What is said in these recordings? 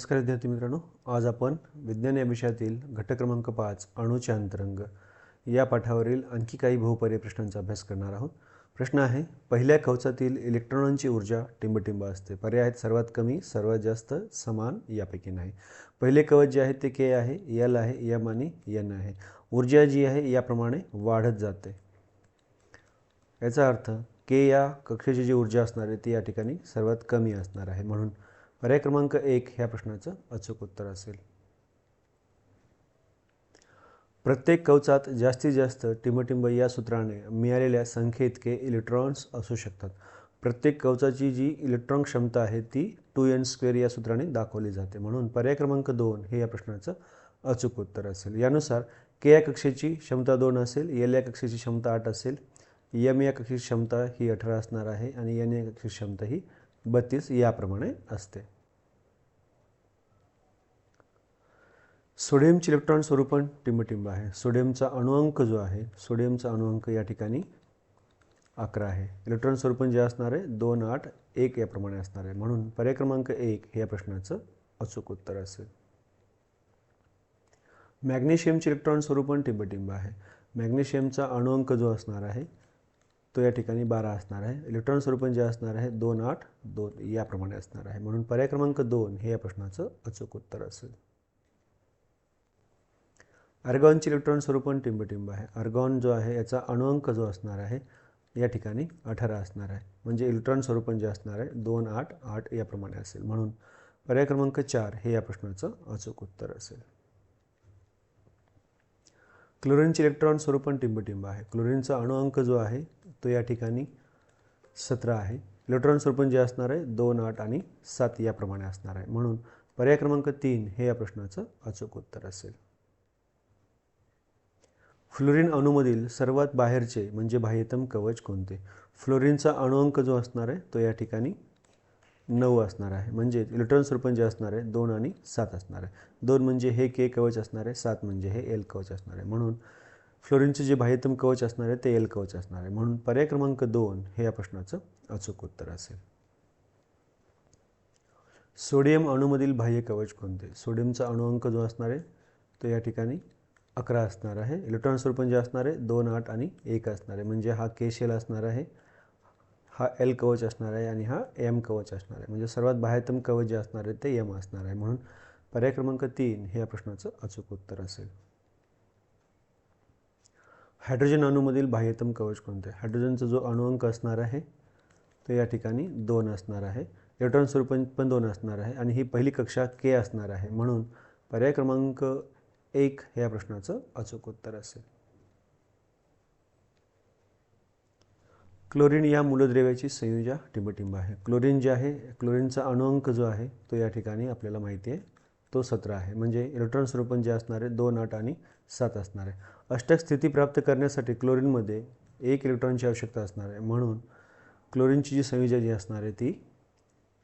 नमस्कार विद्यार्थी मित्रांनो आज आपण विज्ञान या विषयातील घटक क्रमांक पाच अणूचे अंतरंग या पाठावरील आणखी काही बहुपर्यायी प्रश्नांचा अभ्यास करणार आहोत. प्रश्न आहे पहिल्या कवचातील इलेक्ट्रॉनांची ऊर्जा टिंबटिंब असते. पर्याय आहेत सर्वात कमी सर्वात जास्त समान यापैकी नाही. पहिले कवच जे आहे ते के आहे यल आहे यम आणि यन आहे. ऊर्जा जी आहे याप्रमाणे वाढत जाते. याचा अर्थ के या कक्षेची जी ऊर्जा असणार आहे ती या ठिकाणी सर्वात कमी असणार आहे. म्हणून पर्याय क्रमांक एक ह्या प्रश्नाचं अचूक उत्तर असेल. प्रत्येक कवचात जास्तीत जास्त टिंबटिंब या सूत्राने मिळालेल्या संख्येइतके इलेक्ट्रॉन्स असू शकतात. प्रत्येक कवचाची जी इलेक्ट्रॉन क्षमता आहे ती टू एन स्क्वेअर या सूत्राने दाखवली जाते. म्हणून पर्याय क्रमांक दोन हे या प्रश्नाचं अचूक उत्तर असेल. यानुसार के या कक्षेची क्षमता दोन असेल एल या कक्षेची क्षमता आठ असेल यम या कक्षेची क्षमता ही अठरा असणार आहे आणि एन या कक्षेची क्षमता ही बत्तीस याप्रमाणे असते. सोडियमचे इलेक्ट्रॉन स्वरूपण टिंबटिंब आहे. सोडियमचा अणुअंक जो आहे सोडियमचा अणुअंक या ठिकाणी अकरा आहे. इलेक्ट्रॉन स्वरूपण जे असणार आहे दोन आठ एक याप्रमाणे असणार आहे. म्हणून पर्याय क्रमांक एक हे या प्रश्नाचं अचूक उत्तर असेल. मॅग्नेशियमचे इलेक्ट्रॉन स्वरूपण टिंबटिंब आहे. मॅग्नेशियमचा अणुअंक जो असणार आहे तो या ठिकाणी बारा असणार आहे. इलेक्ट्रॉन स्वरूपण जे असणार आहे दोन आठ दोन याप्रमाणे असणार आहे. म्हणून पर्याय क्रमांक दोन हे या प्रश्नाचं अचूक उत्तर असेल. अर्गॉनचे इलेक्ट्रॉन स्वरूपण टिंबटिंब आहे. अर्गॉन जो आहे याचा अणुअंक जो असणार आहे या ठिकाणी अठरा असणार आहे. म्हणजे इलेक्ट्रॉन स्वरूपण जे असणार आहे दोन आठ आठ याप्रमाणे असेल. म्हणून पर्याय क्रमांक चार हे या प्रश्नाचं अचूक उत्तर असेल. क्लोरीनचे इलेक्ट्रॉन स्वरूपण टिंबटिंब आहे. क्लोरीनचा अणुअंक जो आहे तो या ठिकाणी सतरा आहे. इलेक्ट्रॉन स्वरूपण जे असणार आहे दोन आठ आणि सात याप्रमाणे असणार आहे. म्हणून पर्याय क्रमांक तीन हे या प्रश्नाचं अचूक उत्तर असेल. फ्लोरीन अणूमधील सर्वात बाहेरचे म्हणजे बाह्यतम कवच कोणते? फ्लोरीनचा अणुअंक जो असणार आहे तो या ठिकाणी नऊ असणार आहे. म्हणजे इलेक्ट्रॉन स्वरूपण जे असणार आहे दोन आणि सात असणार आहे. दोन म्हणजे हे के कवच असणार आहे सात म्हणजे हे एल कवच असणार आहे. म्हणून फ्लोरीनचे जे बाह्यतम कवच असणार आहे ते एल कवच असणार आहे. म्हणून पर्याय क्रमांक दोन हे या प्रश्नाचं अचूक उत्तर असेल. सोडियम अणूमधील बाह्य कवच कोणते? सोडियमचा अणुअंक जो असणार आहे तो या ठिकाणी अकरा असणार आहे. इलेक्ट्रॉन स्वरूपण जे असणार आहे दोन आठ आणि एक असणार आहे. म्हणजे हा के शेल असणार आहे हा एल कवच असणार आहे आणि हा एम कवच असणार आहे. म्हणजे सर्वात बाह्यतम कवच जे असणार आहे ते एम असणार आहे. म्हणून पर्याय क्रमांक तीन हे या प्रश्नाचं अचूक उत्तर असेल. हायड्रोजन अणूमधील बाह्यतम कवच कोणते हायड्रोजनचा जो अणुअंक असणार आहे तो या ठिकाणी दोन असणार आहे. इलेक्ट्रॉन स्वरूप पण दोन असणार आहे आणि ही पहिली कक्षा के असणार आहे. म्हणून पर्याय क्रमांक एक हे या प्रश्नाचं अचूक उत्तर असेल. क्लोरीन या मूलद्रव्याची संयोजा टिंबटिंब आहे. क्लोरीन जे आहे क्लोरीनचा अणुअंक जो आहे तो या ठिकाणी आपल्याला माहिती आहे. तो सतरा आहे. म्हणजे इलेक्ट्रॉन स्वरूपण जे असणार आहे दोन आठ आणि सात असणार आहे. अष्टक स्थिती प्राप्त करण्यासाठी क्लोरीनमध्ये एक इलेक्ट्रॉनची आवश्यकता असणार आहे. म्हणून क्लोरीनची जी संयोजा जी असणार आहे ती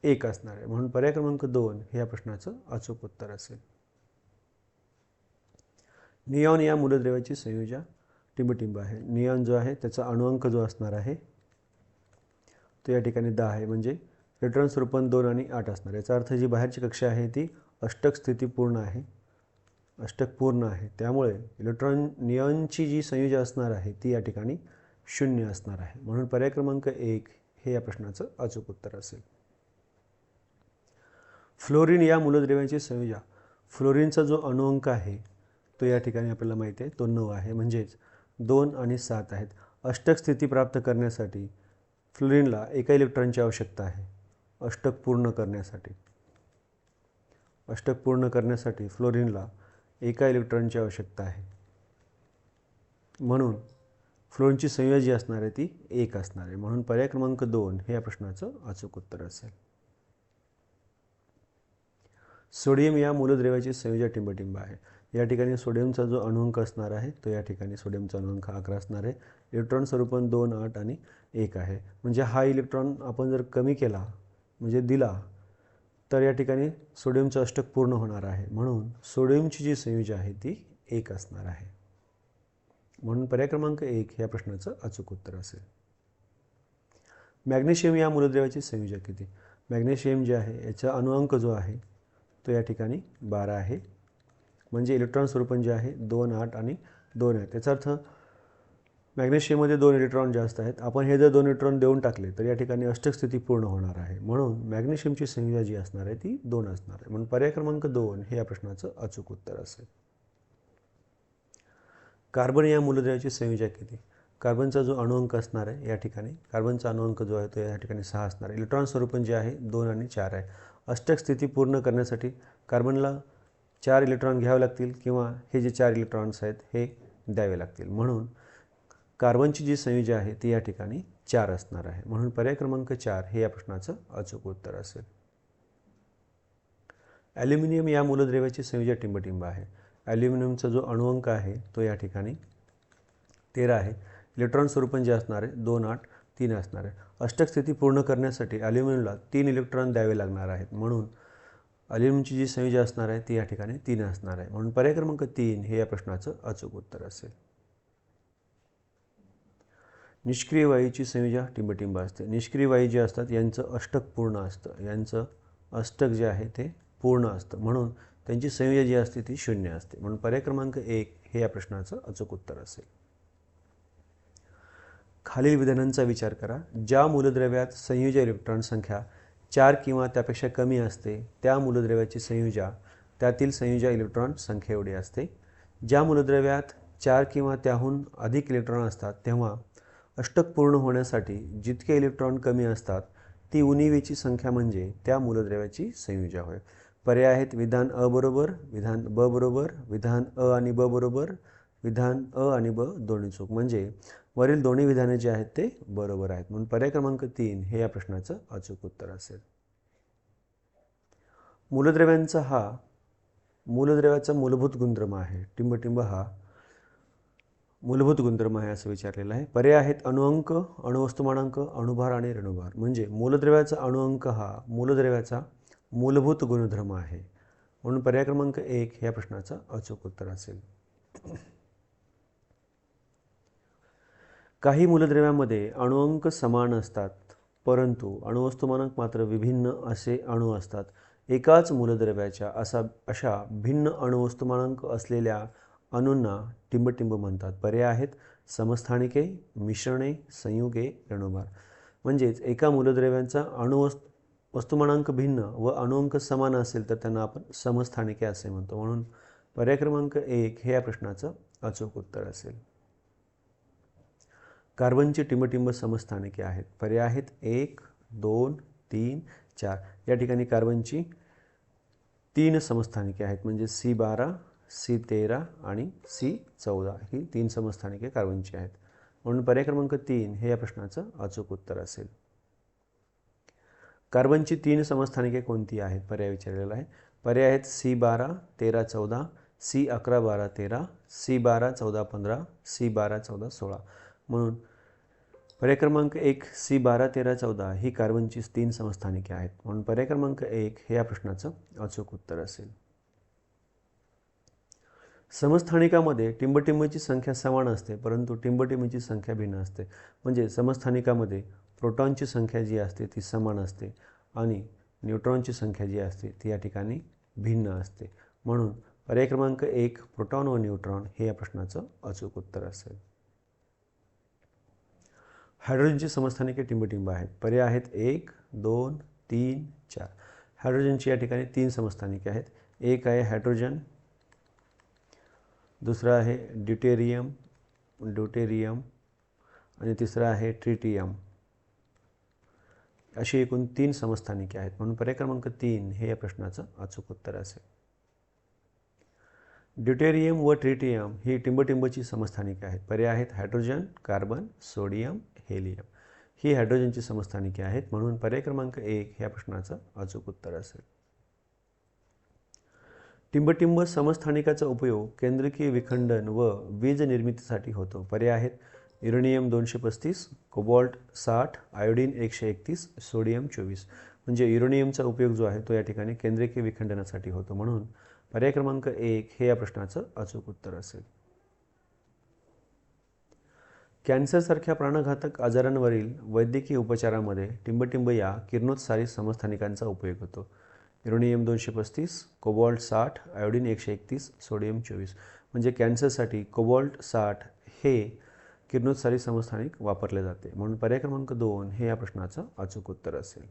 एक असणार आहे. म्हणून पर्याय क्रमांक दोन हे या प्रश्नाचं अचूक उत्तर असेल. नियॉन या मूलद्रव्याची संयोजा टिंबटिंब आहे. नियॉन जो आहे त्याचा अणुअंक जो असणार आहे तो या ठिकाणी दहा आहे. म्हणजे रिटर्न स्वरूपण दोन आणि आठ असणार. याचा अर्थ जी बाहेरची कक्षा आहे ती अष्टक स्थिती पूर्ण आहे. अष्टक पूर्ण आहे. त्यामुळे इलेक्ट्रॉन नियॉनची जी संयोजा असणार आहे ती या ठिकाणी शून्य असणार आहे. म्हणून पर्याय क्रमांक एक हे या प्रश्नाचं अचूक उत्तर असेल. फ्लोरीन या मूलद्रव्यांची संयोजा. फ्लोरीनचा जो अणुअंक आहे तो या ठिकाणी आपल्याला माहिती आहे तो नऊ आहे. म्हणजेच दोन आणि सात आहेत. अष्टक स्थिती प्राप्त करण्यासाठी फ्लोरीनला एका इलेक्ट्रॉनची आवश्यकता आहे. अष्टक पूर्ण करण्यासाठी. अष्टक पूर्ण करण्यासाठी फ्लोरीनला एका इलेक्ट्रॉनची आवश्यकता आहे. म्हणून फ्लोरीनची संयोजी जी असणार आहे ती एक असणार आहे. म्हणून पर्याय क्रमांक दोन हे या प्रश्नाचं अचूक उत्तर असेल. सोडियम या मूलद्रव्याची संयोजा टिंबटिंब आहे. या ठिकाणी सोडियमचा जो अणुअंक असणार आहे तो या ठिकाणी सोडियमचा अणुअंक अकरा असणार आहे. इलेक्ट्रॉन स्वरूपण दोन आठ आणि एक आहे. म्हणजे हा इलेक्ट्रॉन आपण जर कमी केला म्हणजे दिला तर या ठिकाणी सोडियमचं अष्टक पूर्ण होणार आहे. म्हणून सोडियमची जी संयुज आहे ती एक असणार आहे. म्हणून पर्याय क्रमांक एक ह्या प्रश्नाचं अचूक उत्तर असेल. मॅग्नेशियम या मूलद्रव्याची संयोजक किती? मॅग्नेशियम जे आहे याचा अणुअंक जो आहे तो या ठिकाणी बारा आहे. म्हणजे इलेक्ट्रॉन स्वरूपण जे आहे दोन आठ आणि दोन आहे. त्याचा अर्थ मॅग्नेशियममध्ये दोन इलेक्ट्रॉन जास्त आहेत. आपण हे जर दोन इलेक्ट्रॉन देऊन टाकले तर या ठिकाणी अष्टक स्थिती पूर्ण होणार आहे. म्हणून मॅग्नेशियमची संख्या जी असणार आहे ती दोन असणार आहे. म्हणून पर्याय क्रमांक दोन हे या प्रश्नाचं अचूक उत्तर असेल. कार्बन या मूलद्रव्याची संयोजा किती? कार्बनचा जो अणुअंक असणार आहे या ठिकाणी कार्बनचा अणुअंक जो आहे तो या ठिकाणी सहा असणार आहे. इलेक्ट्रॉन स्वरूपण जे आहे दोन आणि चार आहे. अष्टक स्थिती पूर्ण करण्यासाठी कार्बनला चार इलेक्ट्रॉन घ्यावे लागतील किंवा हे जे चार इलेक्ट्रॉन्स आहेत हे द्यावे लागतील. म्हणून कार्बनची जी संयुज आहे ती या ठिकाणी चार असणार आहे. म्हणून पर्याय क्रमांक चार हे या प्रश्नाचं अचूक उत्तर असेल. ॲल्युमिनियम या मूलद्रव्याची संयोजी टिंबटिंब आहे. ॲल्युमिनियमचा जो अणुअंक आहे तो या ठिकाणी तेरा आहे. इलेक्ट्रॉन स्वरूपण जे असणार आहे दोन आठ तीन असणार आहे. अष्टक स्थिती पूर्ण करण्यासाठी ॲल्युमिनियमला तीन इलेक्ट्रॉन द्यावे लागणार आहेत. म्हणून अलिमची जी संयुजा असणार आहे ती या ठिकाणी तीन असणार आहे. म्हणून पर्याय क्रमांक तीन हे या प्रश्नाचं अचूक उत्तर असेल. निष्क्रिय वायूची संयुजा टिंबटिंब असते. निष्क्रिय वायू जे असतात यांचं अष्टक पूर्ण असतं. यांचं अष्टक जे आहे ते पूर्ण असतं. म्हणून त्यांची संयुजा जी असते ती शून्य असते. म्हणून पर्याय क्रमांक एक हे या प्रश्नाचं अचूक उत्तर असेल. खालील विधानांचा विचार करा. ज्या मूलद्रव्यात संयुज इलेक्ट्रॉन संख्या चार किंवा त्यापेक्षा कमी असते त्या मूलद्रव्याची संयुजा त्यातील संयुजा इलेक्ट्रॉन संख्या एवढी असते. ज्या मूलद्रव्यात चार किंवा त्याहून अधिक इलेक्ट्रॉन असतात तेव्हा अष्टक पूर्ण होण्यासाठी जितके इलेक्ट्रॉन कमी असतात ती उणिवेची संख्या म्हणजे त्या मूलद्रव्याची संयुजा होय. पर्याय आहेत विधान अ बरोबर विधान ब बरोबर विधान अ आणि ब बरोबर विधान अ आणि ब दोन्ही चूक. म्हणजे वरील दोन्ही विधाने जे आहेत ते बरोबर आहेत. म्हणून पर्याय क्रमांक तीन हे या प्रश्नाचं अचूक उत्तर असेल. मूलद्रव्यांचा हा मूलद्रव्याचा मूलभूत गुणधर्म आहे. टिंबटिंब हा मूलभूत गुणधर्म आहे असं विचारलेलं आहे. पर्याय आहेत अणुअंक अणुवस्तुमानांक अणुभार आणि रणुभार म्हणजे मूलद्रव्याचा अणुअंक हा मूलद्रव्याचा मूलभूत गुणधर्म आहे. म्हणून पर्याय क्रमांक एक ह्या प्रश्नाचं अचूक उत्तर असेल. काही मूलद्रव्यामध्ये अणुअंक समान असतात परंतु अणुवस्तुमानक मात्र विभिन्न असे अणू असतात. एकाच मूलद्रव्याच्या असा अशा भिन्न अणुवस्तुमानांक असलेल्या अणूंना टिंबटिंब म्हणतात. पर्याय आहेत समस्थानिके मिश्रणे संयुगे रणुभार. म्हणजेच एका मूलद्रव्यांचा अणुवस्त वस्तुमानांक भिन्न व अणुअंक समान असेल तर त्यांना आपण समस्थानिके असे म्हणतो. म्हणून पर्याय क्रमांक एक हे या प्रश्नाचं अचूक उत्तर असेल. कार्बनची टिंबटिंब समस्थानिके आहेत. पर्याय आहेत एक दोन तीन चार. या ठिकाणी कार्बनची तीन समस्थानिके आहेत. म्हणजे सी बारा सी तेरा आणि सी चौदा. ही तीन समस्थानिके कार्बनची आहेत. म्हणून पर्याय क्रमांक तीन हे या प्रश्नाचं अचूक उत्तर असेल. कार्बनची तीन समस्थानिके कोणती आहेत? पर्याय विचारलेला आहे. पर्याय आहेत सी बारा तेरा चौदा सी अकरा बारा तेरा सी बारा चौदा पंधरा सी बारा चौदा सोळा. म्हणून पर्याय क्रमांक एक सी बारा तेरा चौदा ही कार्बनची तीन समस्थानिके आहेत. म्हणून पर्याय क्रमांक एक हे या प्रश्नाचं अचूक उत्तर असेल. समस्थानिकामध्ये टिंबटिंबची संख्या समान असते परंतु टिंबटिंबची संख्या भिन्न असते. म्हणजे समस्थानिकामध्ये प्रोटॉनची संख्या जी असते ती समान असते आणि न्यूट्रॉनची संख्या जी असते ती या ठिकाणी भिन्न असते. म्हणून पर्याय क्रमांक एक प्रोटॉन व न्यूट्रॉन हे या प्रश्नाचं अचूक उत्तर असेल. हायड्रोजनची समस्थानिके टिंबटिंब आहेत. पर्याय आहेत एक दोन तीन चार. हायड्रोजनची या ठिकाणी तीन समस्थानिके आहेत. एक आहे हायड्रोजन दुसरं आहे ड्युटेरियम ड्युटेरियम आणि तिसरं आहे ट्रिटियम. अशी एकूण तीन समस्थानिके आहेत. म्हणून पर्याय क्रमांक तीन हे या प्रश्नाचं अचूक उत्तर असेल. ड्युटेरियम व ट्रिटियम ही टिंबटिंबची समस्थानिके आहेत. पर्याय आहेत हायड्रोजन कार्बन सोडियम हेलियम ही हायड्रोजनची समस्थानिके आहेत. म्हणून पर्याय क्रमांक एक ह्या प्रश्नाचं अचूक उत्तर असेल. टिंबटिंब समस्थानिकाचा उपयोग केंद्रकीय विखंडन व वीज निर्मितीसाठी होतो. पर्याय आहेत. युरेनियम दोनशे पस्तीस कोबॉल्ट साठ आयोडीन एकशे एकतीस सोडियम चोवीस. म्हणजे युरेनियमचा उपयोग जो आहे तो या ठिकाणी केंद्रकीय विखंडनासाठी होतो. म्हणून पर्याय क्रमांक एक हे या प्रश्नाचं अचूक उत्तर असेल. कॅन्सरसारख्या प्राणघातक आजारांवरील वैद्यकीय उपचारामध्ये टिंबटिंब या किरणोत्सारी समस्थानिकांचा उपयोग होतो. युरोनियम दोनशे पस्तीस कोबॉल्ट साठ आयोडीन एकशे एकतीस सोडियम चोवीस. म्हणजे कॅन्सरसाठी कोबॉल्ट साठ हे किरणोत्सारी समस्थानिक वापरले जाते. म्हणून पर्याय क्रमांक दोन हे या प्रश्नाचं अचूक उत्तर असेल.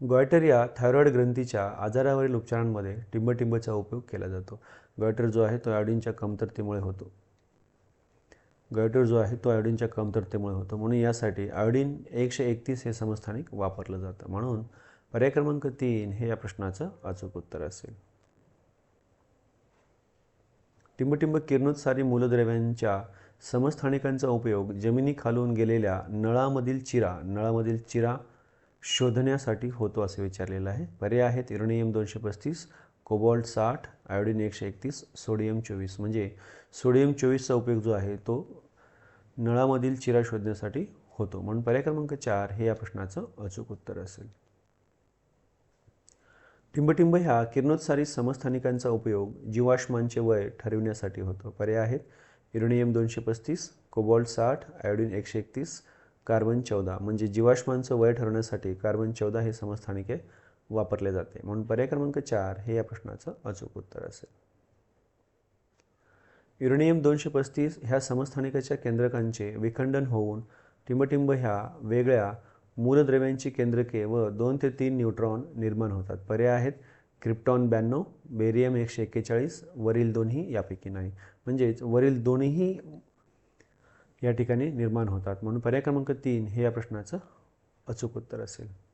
गॉयटर या थायरॉईड ग्रंथीच्या आजारावरील उपचारांमध्ये टिंबटिंबचा उपयोग केला जातो. गॉयटर जो आहे तो आयोडीनच्या कमतरतेमुळे होतो. गॉयटर जो आहे तो आयोडीनच्या कमतरतेमुळे होतो. म्हणून यासाठी आयोडीन एकशे एकतीस हे समस्थानिक वापरलं जातं. म्हणून पर्याय क्रमांक तीन हे या प्रश्नाचं अचूक उत्तर असेल. टिंबटिंब किरणोत्सारी मूलद्रव्यांच्या समस्थानिकांचा उपयोग जमिनीखालून गेलेल्या नळामधील चिरा नळामधील चिरा शोधण्यासाठी होतो असे विचारलेलं आहे. पर्याय आहेत युरेनियम दोनशे पस्तीस कोबॉल्ट साठ आयोडीन एकशे एकतीस सोडियम चोवीस. म्हणजे सोडियम चोवीसचा उपयोग जो आहे तो नळामधील चिरा शोधण्यासाठी होतो. म्हणून पर्याय क्रमांक चार हे या प्रश्नाचं अचूक उत्तर असेल. टिंबटिंब ह्या किरणोत्सारी समस्थानिकांचा उपयोग जीवाश्मांचे वय ठरविण्यासाठी होतो. पर्याय आहेत युरेनियम दोनशे पस्तीस कोबॉल्ट साठ आयोडीन एकशे एकतीस कार्बन चौदा. म्हणजे जीवाश्मांचं वय ठरवण्यासाठी कार्बन चौदा हे समस्थानिके वापरले जाते. म्हणून पर्याय क्रमांक चार हे या प्रश्नाचं अचूक उत्तर असेल. युरेनियम दोनशे पस्तीस ह्या समस्थानिकाच्या केंद्रकांचे विखंडन होऊन टिंबटिंब ह्या वेगळ्या मूलद्रव्यांची केंद्रके व दोन ते तीन न्यूट्रॉन निर्माण होतात. पर्याय आहेत क्रिप्टॉन ब्याण्णव बेरियम एकशे एक्केचाळीस वरील दोन्ही यापैकी नाही. म्हणजेच वरील दोन्हीही या ठिकाणी निर्माण होतात. म्हणून पर्याय क्रमांक तीन हे या प्रश्नाचं अचूक उत्तर असेल.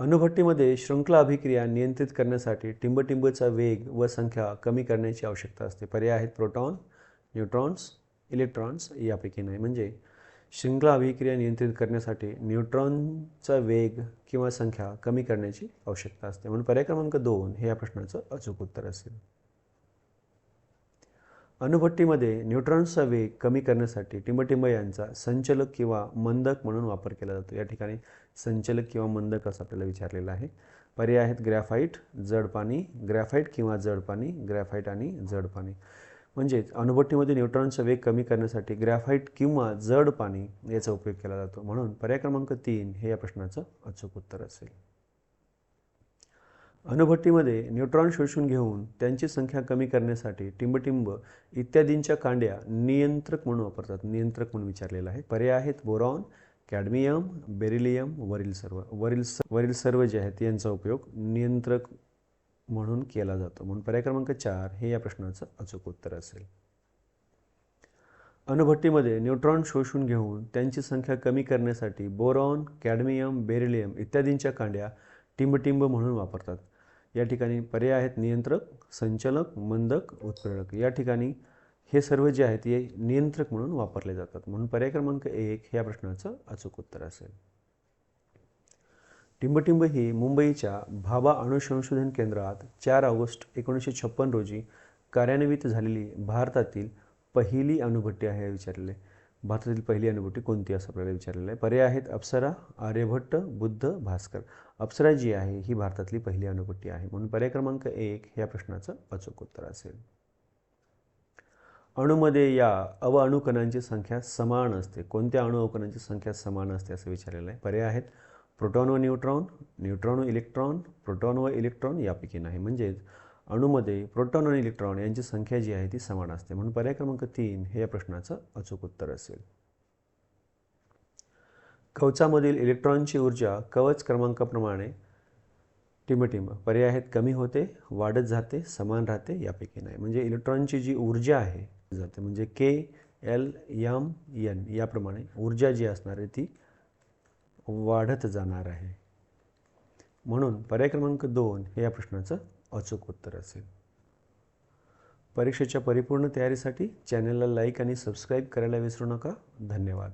अणुभट्टीमध्ये शृंखला अभिक्रिया नियंत्रित करण्यासाठी टिंबटिंबचा वेग व संख्या कमी करण्याची आवश्यकता असते. पर्याय आहेत प्रोटॉन न्यूट्रॉन्स इलेक्ट्रॉन्स यापैकी नाही. म्हणजे शृंखला अभिक्रिया नियंत्रित करण्यासाठी न्यूट्रॉनचा वेग किंवा संख्या कमी करण्याची आवश्यकता असते. म्हणून पर्याय क्रमांक दोन हे या प्रश्नाचं अचूक उत्तर असेल. अणुभट्टीमध्ये न्यूट्रॉन्सचा वेग कमी करण्यासाठी टिंबटिंब यांचा संचलक किंवा मंदक म्हणून वापर केला जातो. या ठिकाणी संचलक किंवा मंदक असं आपल्याला विचारलेलं आहे. पर्याय आहेत ग्रॅफाईट जड पाणी ग्रॅफाईट किंवा जड पाणी ग्रॅफाईट आणि जड पाणी. म्हणजेच अणुभट्टीमध्ये न्यूट्रॉनचा वेग कमी करण्यासाठी ग्रॅफाईट किंवा जड पाणी याचा उपयोग केला जातो. म्हणून पर्याय क्रमांक तीन हे या प्रश्नाचं अचूक उत्तर असेल. अणुभट्टीमध्ये न्यूट्रॉन शोषून घेऊन त्यांची संख्या कमी करण्यासाठी टिंबटिंब इत्यादींच्या कांड्या नियंत्रक म्हणून वापरतात. नियंत्रक म्हणून विचारलेलं आहे. पर्याय आहेत बोरॉन कॅडमियम बेरिलियम वरील सर्व वरील वरील सर्व जे आहेत यांचा उपयोग नियंत्रक म्हणून केला जातो. म्हणून पर्याय क्रमांक चार हे या प्रश्नाचं अचूक उत्तर असेल. अणुभट्टीमध्ये न्यूट्रॉन शोषून घेऊन त्यांची संख्या कमी करण्यासाठी बोरॉन कॅडमियम बेरिलियम इत्यादींच्या कांड्या टिंबटिंब म्हणून वापरतात. या ठिकाणी पर्याय आहेत नियंत्रक संचलक मंदक उत्प्रेरक. या ठिकाणी हे सर्व जे आहेत हे नियंत्रक म्हणून वापरले जातात. म्हणून पर्याय क्रमांक एक ह्या प्रश्नाचं अचूक उत्तर असेल. टिंबटिंब ही मुंबईच्या भाभा अणुसंशोधन केंद्रात चार ऑगस्ट एकोणीसशे छप्पन रोजी कार्यान्वित झालेली भारतातील पहिली अणुभट्टी आहे विचारलेले. भारतातील पहिली अनुभूती कोणती असं आपल्याला विचारलेलं आहे? पर्याय आहेत अप्सरा आर्यभट्ट बुद्ध भास्कर. अप्सरा जी आहे ही भारतातली पहिली अनुभूती आहे. म्हणून पर्याय क्रमांक एक ह्या प्रश्नाचं अचूक उत्तर असेल. अणुमध्ये या अणुकणांची संख्या समान असते. कोणत्या अणुकणांची संख्या समान असते असं विचारलेलं आहे? पर्याय आहेत प्रोटॉन व न्यूट्रॉन न्यूट्रॉन व इलेक्ट्रॉन प्रोटॉन व इलेक्ट्रॉन यापैकी नाही. म्हणजेच अणूमध्ये प्रोटॉन आणि इलेक्ट्रॉन यांची संख्या जी आहे ती समान असते. म्हणून पर्याय क्रमांक तीन हे या प्रश्नाचं अचूक उत्तर असेल. कवचामधील इलेक्ट्रॉनची ऊर्जा कवच क्रमांकाप्रमाणे टिमटिम पर्याय आहेत कमी होते वाढत जाते समान राहते यापैकी नाही. म्हणजे इलेक्ट्रॉनची जी ऊर्जा आहे जाते. म्हणजे के एल यम एन याप्रमाणे ऊर्जा जी असणार आहे ती वाढत जाणार आहे. म्हणून पर्याय क्रमांक दोन हे या प्रश्नाचं अचूक उत्तर असेल. परीक्षेच्या परिपूर्ण तयारीसाठी चॅनलला लाईक आणि सबस्क्राईब करायला विसरू नका. धन्यवाद.